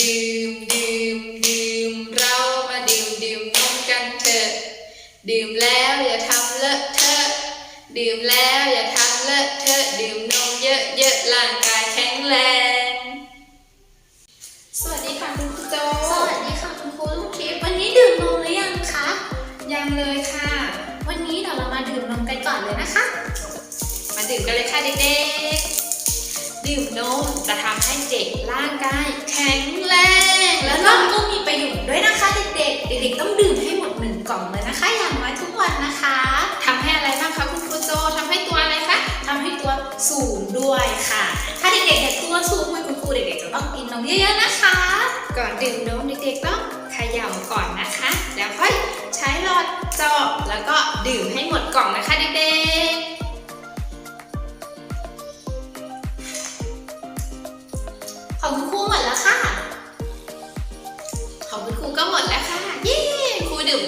ดื่มดื่มดื่มเรามาดื่มดื่มนมกันเถอะ ดื่มแล้วอย่าทำเลอะเทอะดื่มแล้วอย่าทำเลอะเทอะดื่มนมเยอะๆร่างกายแข็งแรง สวัสดีค่ะคุณครูโจสวัสดีค่ะคุณครูลูกทิพย์วันนี้ดื่มนมหรือยังคะ ยังเลยค่ะ วันนี้เดี๋ยวเรามาดื่มนมกันก่อนเลยนะคะ มาดื่มกันเลยค่ะเด็กๆ ดื่มนมจะทำให้เด็กร่างกายแข็งแรง แล้วนก็มก็มีประโยชน์ด้วยนะคะเด็กๆ เด็กๆต้องดื่มให้หมดหนึ่งกล่องเลยนะคะ อย่างน้อยทุกวันนะคะทำให้อะไรบ้างคะคุณครูโจทำให้ตัวอะไรคะทำให้ตัวสูงด้วยค่ะ ถ้าเด็กๆอยากตัวสูงเหมือนคุณครูเด็กๆจะต้องกินนมเยอะๆนะคะ ก่อนดื่มนมเด็กๆต้องเขย่าก่อนนะคะ แล้วค่อยใช้หลอดเจาะแล้วก็ดื่มให้หมดกล่องนะคะเด็กข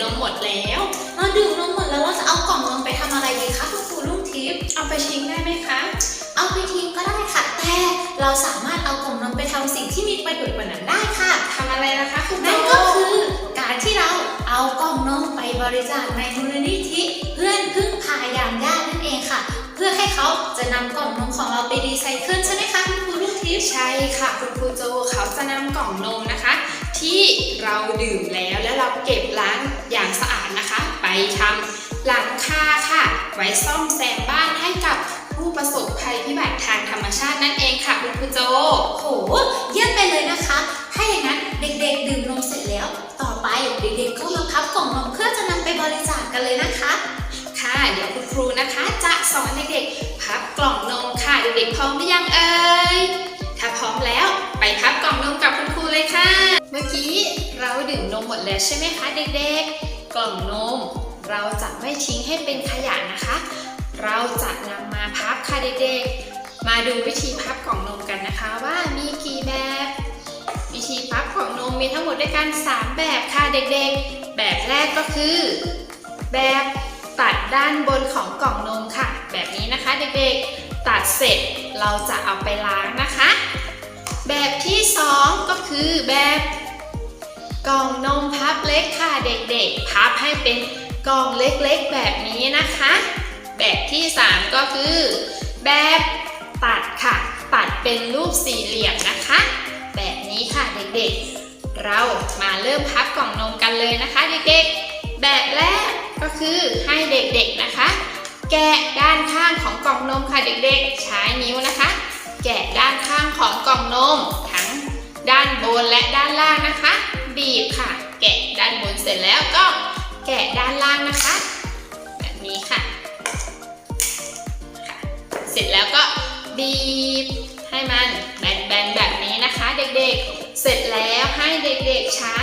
นมหมดแล้วเราดื่มนมหมดแล้วเราจะเอากล่องนมไปทำอะไรดีคะคุณครูลูกทิพย์เอาไปทิ้งได้ไหมคะ เอาไปทิ้งก็ได้ค่ะ แต่เราสามารถเอากล่องนมไปทำสิ่งที่มีประโยชน์กว่านั้นได้ค่ะทำอะไรนะคะคุณโจนั่นก็คือการที่เราเอากล่องนมไปบริจาคในมูลนิธิเพื่อนพึ่งพายามญาตินั่นเองค่ะ เพื่อให้เขาจะนำกล่องนมของเราไปรีไซเคิลใช่ไหมคะคุณครูลูกทิพย์ใช่ค่ะ คุณครูโจเขาจะนำกล่องนมนะคะ ที่เราดื่มแล้วแล้วเราเก็บล้างอย่างสะอาดนะคะ ไปทำหลังคาค่ะ ไว้ซ่อมแซมบ้านให้กับผู้ประสบภัยพิบัติทางธรรมชาตินั่นเองค่ะคุณครูโจโหเยี่ยมไปเลยนะคะ ถ้าอย่างนั้นเด็กๆ ดื่มนมเสร็จแล้ว ต่อไปเด็กๆก็มาพับกล่องนมเพื่อจะนำไปบริจาคกันเลยนะคะ ค่ะเดี๋ยวคุณครูนะคะ จะสอนเด็กๆพับกล่องนมค่ะเด็กๆพร้อมหรือยังเอ่ยถ้าพร้อมแล้ว เราดื่มนมหมดแล้วใช่ไหมคะเด็กๆ กล่องนม เราจะไม่ทิ้งให้เป็นขยะนะคะ เราจะนำมาพับค่ะเด็กๆ มาดูวิธีพับกล่องนมกันนะคะว่ามีกี่แบบ วิธีพับกล่องนมมีทั้งหมดด้วยกัน 3 แบบค่ะเด็กๆ แบบแรกก็คือ แบบตัดด้านบนของกล่องนมค่ะ แบบนี้นะคะเด็กๆ ตัดเสร็จเราจะเอาไปล้างนะคะ แบบที่สองก็คือแบบ กล่องนมพับเล็กค่ะเด็กๆ พับให้เป็นกล่องเล็กๆแบบนี้นะคะ แบบที่สามก็คือ แบบตัดค่ะ ตัดเป็นรูปสี่เหลี่ยมนะคะ แบบนี้ค่ะเด็กๆ เรามาเริ่มพับกล่องนมกันเลยนะคะเด็กๆ แบบแรกก็คือให้เด็กๆนะคะ แกะด้านข้างของกล่องนมค่ะเด็กๆ ใช้นิ้วนะคะ แกะด้านข้างของกล่องนมทั้งด้านบนและด้านล่างนะคะ บีบค่ะ แกะด้านบนเสร็จแล้วก็แกะด้านล่างนะคะ แบบนี้ค่ะ เสร็จแล้วก็บีบให้มันแบนๆแบบนี้นะคะ เด็กๆ เสร็จแล้วให้เด็กๆใช้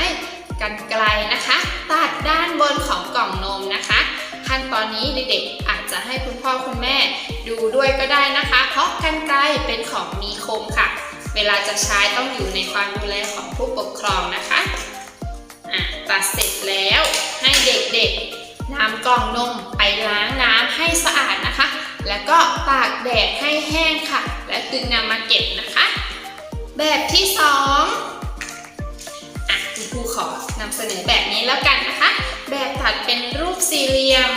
กรรไกรนะคะ ตัดด้านบนของกล่องนมนะคะ ขั้นตอนนี้เด็กๆอาจจะให้คุณพ่อคุณแม่ดูด้วยก็ได้นะคะ เพราะกรรไกรเป็นของมีคมค่ะ เวลาจะใช้ต้องอยู่ในความดูแลของผู้ปกครองนะคะอะตัดเสร็จแล้วให้เด็กๆนำกล่องนมไปล้างน้ำให้สะอาดนะคะ แล้วก็ตากแดดให้แห้งค่ะ และจึงนำมาเก็บนะคะ แบบที่สองอะคุณครูขอนำเสนอแบบนี้แล้วกันนะคะ แบบตัดเป็นรูปสี่เหลี่ยม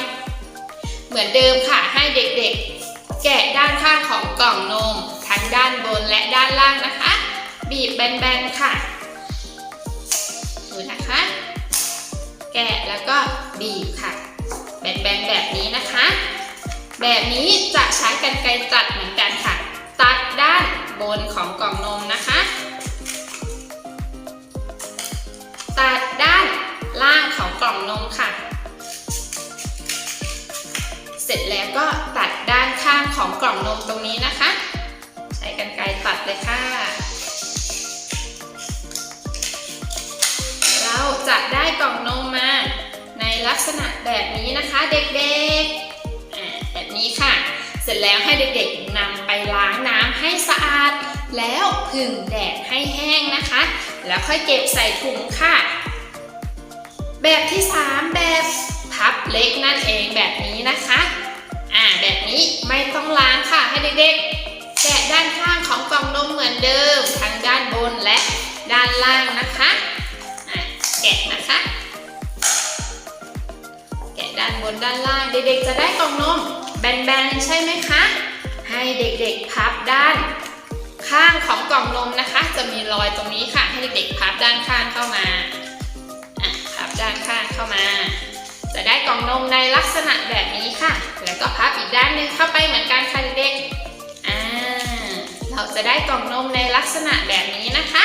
เหมือนเดิมค่ะให้เด็กๆ แกะด้านข้างของกล่องนม ทั้งด้านบนและด้านล่างนะคะ บีบแบนๆค่ะดูนะคะ แกะแล้วก็บีบค่ะ แบนๆแบบนี้นะคะ แบบนี้จะใช้กรรไกรตัดเหมือนกันค่ะ ตัดด้านบนของกล่องนมนะคะ ตัดด้านล่างของกล่องนมค่ะ เสร็จแล้วก็ตัดด้านข้างของกล่องนมตรงนี้นะคะ เลยค่ะ เราจะได้กล่องนมมาในลักษณะแบบนี้นะคะเด็กๆ แบบนี้ค่ะ เสร็จแล้วให้เด็กๆนำไปล้างน้ำให้สะอาด แล้วผึ่งแดดให้แห้งนะคะ แล้วค่อยเก็บใส่ถุงค่ะ แบบที่ 3 แบบพับเล็กนั่นเองแบบนี้นะคะ อ่าแบบนี้ไม่ต้องล้างค่ะให้เด็กๆ ล่องนมเหมือนเดิมทั้งด้านบนและด้านล่างนะคะแกะนะคะ แกะด้านบนด้านล่างเด็กๆจะได้กล่องนมแบนๆใช่ไหมคะ ให้เด็กๆพับด้านข้างของกล่องนมนะคะ จะมีรอยตรงนี้ค่ะ ให้เด็กๆพับด้านข้างเข้ามาอะพับด้านข้างเข้ามา จะได้กล่องนมในลักษณะแบบนี้ค่ะ แล้วก็พับอีกด้านหนึ่งเข้าไปเหมือนกันค่ะเด็ก เราจะได้กล่องนมในลักษณะแบบนี้นะคะ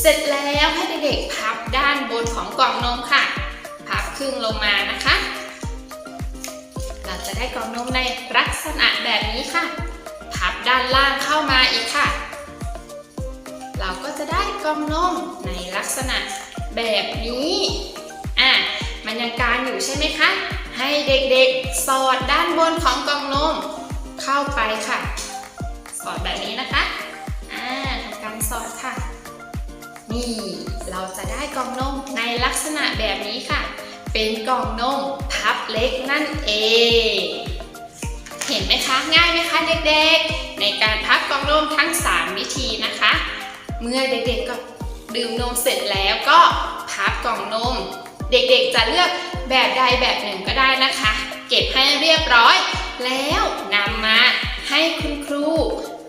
เสร็จแล้วให้เด็กๆพับด้านบนของกล่องนมค่ะ พับครึ่งลงมานะคะ เราจะได้กล่องนมในลักษณะแบบนี้ค่ะ พับด้านล่างเข้ามาอีกค่ะ เราก็จะได้กล่องนมในลักษณะแบบนี้ อะ มันยังกลางอยู่ใช่ไหมคะ ให้เด็กๆสอดด้านบนของกล่องนมเข้าไปค่ะ สอดแบบนี้นะคะ อ่าทำการสอดค่ะ นี่เราจะได้กล่องนมในลักษณะแบบนี้ค่ะ เป็นกล่องนมพับเล็กนั่นเอง เห็นไหมคะ ง่ายไหมคะเด็กๆ ในการพับกล่องนมทั้ง 3 วิธีนะคะ เมื่อเด็กๆก็ดื่มนมเสร็จแล้วก็พับกล่องนม เด็กๆจะเลือกแบบใดแบบหนึ่งก็ได้นะคะ เก็บให้เรียบร้อย แล้วนำมาให้คุณครู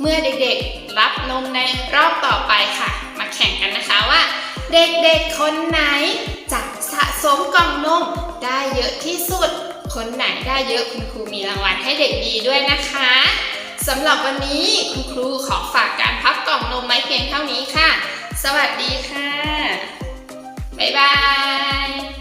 เมื่อเด็กๆรับนมในรอบต่อไปค่ะ มาแข่งกันนะคะว่า เด็กๆคนไหนจะสะสมกล่องนมได้เยอะที่สุด คนไหนได้เยอะคุณครูมีรางวัลให้เด็กดีด้วยนะคะสำหรับวันนี้คุณครูขอฝากการพับกล่องนมไว้เพียงเท่านี้ค่ะ สวัสดีค่ะ บ๊ายบาย